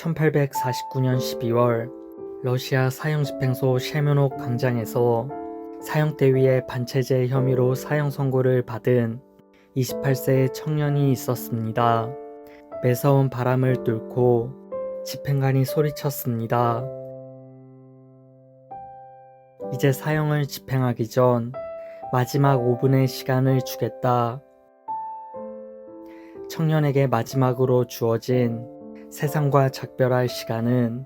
1849년 12월 러시아 사형집행소 셰면옥 광장에서 사형대 위에 반체제 혐의로 사형 선고를 받은 28세의 청년이 있었습니다. 매서운 바람을 뚫고 집행관이 소리쳤습니다. 이제 사형을 집행하기 전 마지막 5분의 시간을 주겠다. 청년에게 마지막으로 주어진 세상과 작별할 시간은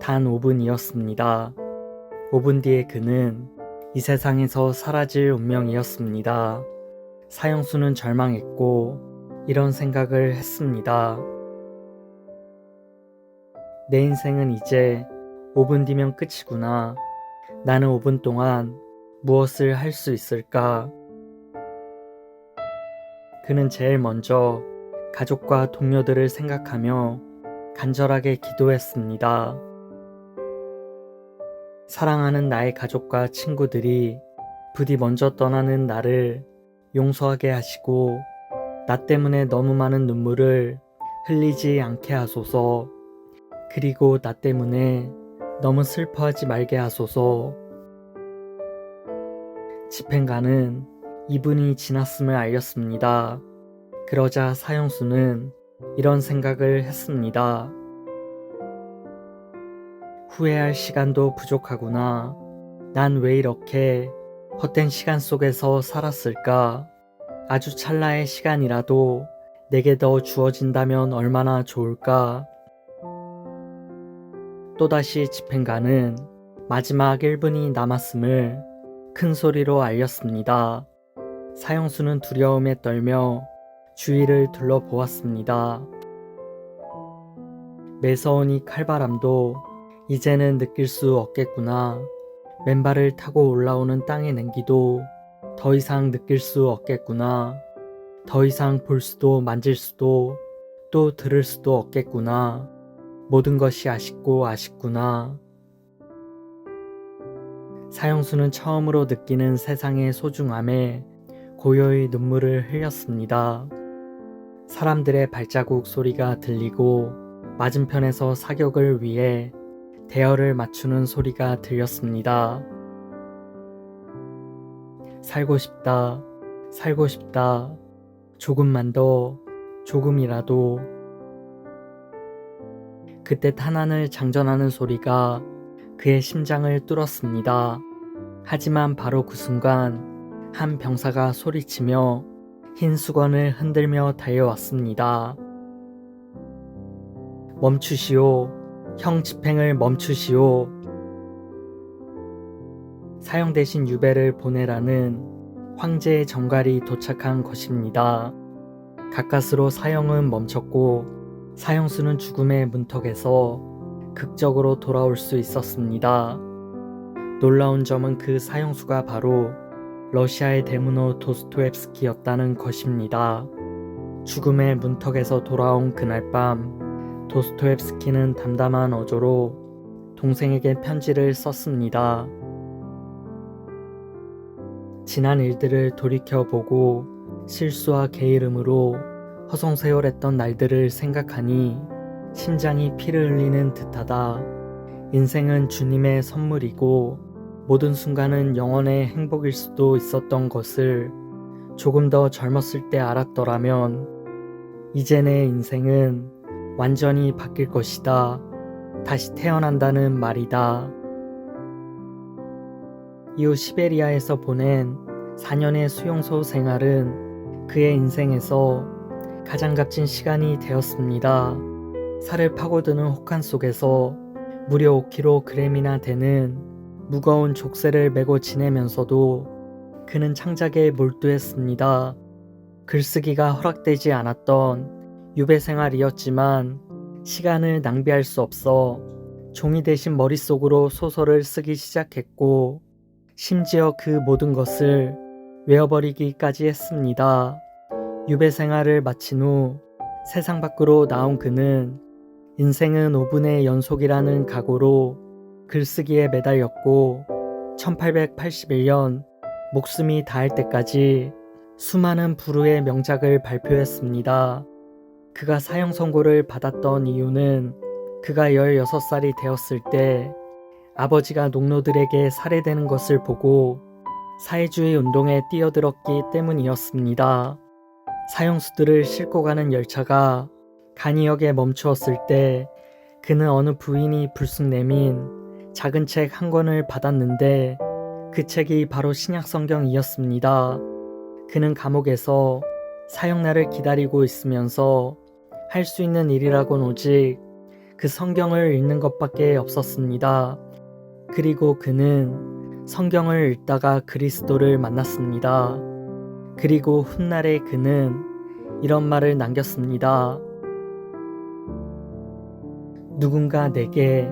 단 5분이었습니다. 5분 뒤에 그는 이 세상에서 사라질 운명이었습니다. 사형수는 절망했고 이런 생각을 했습니다. 내 인생은 이제 5분 뒤면 끝이구나. 나는 5분 동안 무엇을 할 수 있을까? 그는 제일 먼저 가족과 동료들을 생각하며 간절하게 기도했습니다. 사랑하는 나의 가족과 친구들이 부디 먼저 떠나는 나를 용서하게 하시고 나 때문에 너무 많은 눈물을 흘리지 않게 하소서. 그리고 나 때문에 너무 슬퍼하지 말게 하소서. 집행관은 2분이 지났음을 알렸습니다. 그러자 사형수는 이런 생각을 했습니다. 후회할 시간도 부족하구나. 난 왜 이렇게 헛된 시간 속에서 살았을까? 아주 찰나의 시간이라도 내게 더 주어진다면 얼마나 좋을까? 또다시 집행관은 마지막 1분이 남았음을 큰 소리로 알렸습니다. 사형수는 두려움에 떨며 주위를 둘러보았습니다. 매서운 이 칼바람도 이제는 느낄 수 없겠구나. 맨발을 타고 올라오는 땅의 냉기도 더 이상 느낄 수 없겠구나. 더 이상 볼 수도 만질 수도 또 들을 수도 없겠구나. 모든 것이 아쉽고 아쉽구나. 사형수는 처음으로 느끼는 세상의 소중함에 고요히 눈물을 흘렸습니다. 사람들의 발자국 소리가 들리고 맞은편에서 사격을 위해 대열을 맞추는 소리가 들렸습니다. 살고 싶다, 살고 싶다, 조금만 더, 조금이라도. 그때 탄환을 장전하는 소리가 그의 심장을 뚫었습니다. 하지만 바로 그 순간 한 병사가 소리치며 흰 수건을 흔들며 달려왔습니다. 멈추시오. 형 집행을 멈추시오. 사형 대신 유배를 보내라는 황제의 정갈이 도착한 것입니다. 가까스로 사형은 멈췄고 사형수는 죽음의 문턱에서 극적으로 돌아올 수 있었습니다. 놀라운 점은 그 사형수가 바로 러시아의 대문호 도스토옙스키였다는 것입니다. 죽음의 문턱에서 돌아온 그날 밤 도스토옙스키는 담담한 어조로 동생에게 편지를 썼습니다. 지난 일들을 돌이켜보고 실수와 게으름으로 허송세월했던 날들을 생각하니 심장이 피를 흘리는 듯하다. 인생은 주님의 선물이고 모든 순간은 영원의 행복일 수도 있었던 것을 조금 더 젊었을 때 알았더라면 이제 내 인생은 완전히 바뀔 것이다. 다시 태어난다는 말이다. 이후 시베리아에서 보낸 4년의 수용소 생활은 그의 인생에서 가장 값진 시간이 되었습니다. 살을 파고드는 혹한 속에서 무려 5kg이나 되는 무거운 족쇄를 메고 지내면서도 그는 창작에 몰두했습니다. 글쓰기가 허락되지 않았던 유배 생활이었지만 시간을 낭비할 수 없어 종이 대신 머릿속으로 소설을 쓰기 시작했고 심지어 그 모든 것을 외워버리기까지 했습니다. 유배 생활을 마친 후 세상 밖으로 나온 그는 인생은 5분의 연속이라는 각오로 글쓰기에 매달렸고 1881년 목숨이 닿을 때까지 수많은 부르의 명작을 발표했습니다. 그가 사형 선고를 받았던 이유는 그가 16살이 되었을 때 아버지가 농노들에게 살해되는 것을 보고 사회주의 운동에 뛰어들었기 때문이었습니다. 사형수들을 싣고 가는 열차가 간이역에 멈추었을 때 그는 어느 부인이 불쑥 내민 작은 책 한 권을 받았는데 그 책이 바로 신약 성경이었습니다. 그는 감옥에서 사형날을 기다리고 있으면서 할 수 있는 일이라곤 오직 그 성경을 읽는 것밖에 없었습니다. 그리고 그는 성경을 읽다가 그리스도를 만났습니다. 그리고 훗날에 그는 이런 말을 남겼습니다. 누군가 내게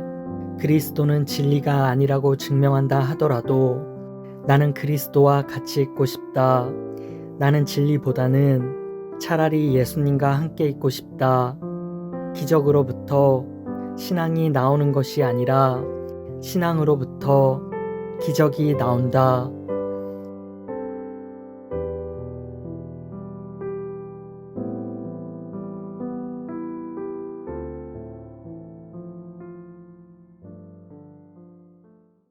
그리스도는 진리가 아니라고 증명한다 하더라도 나는 그리스도와 같이 있고 싶다. 나는 진리보다는 차라리 예수님과 함께 있고 싶다. 기적으로부터 신앙이 나오는 것이 아니라 신앙으로부터 기적이 나온다.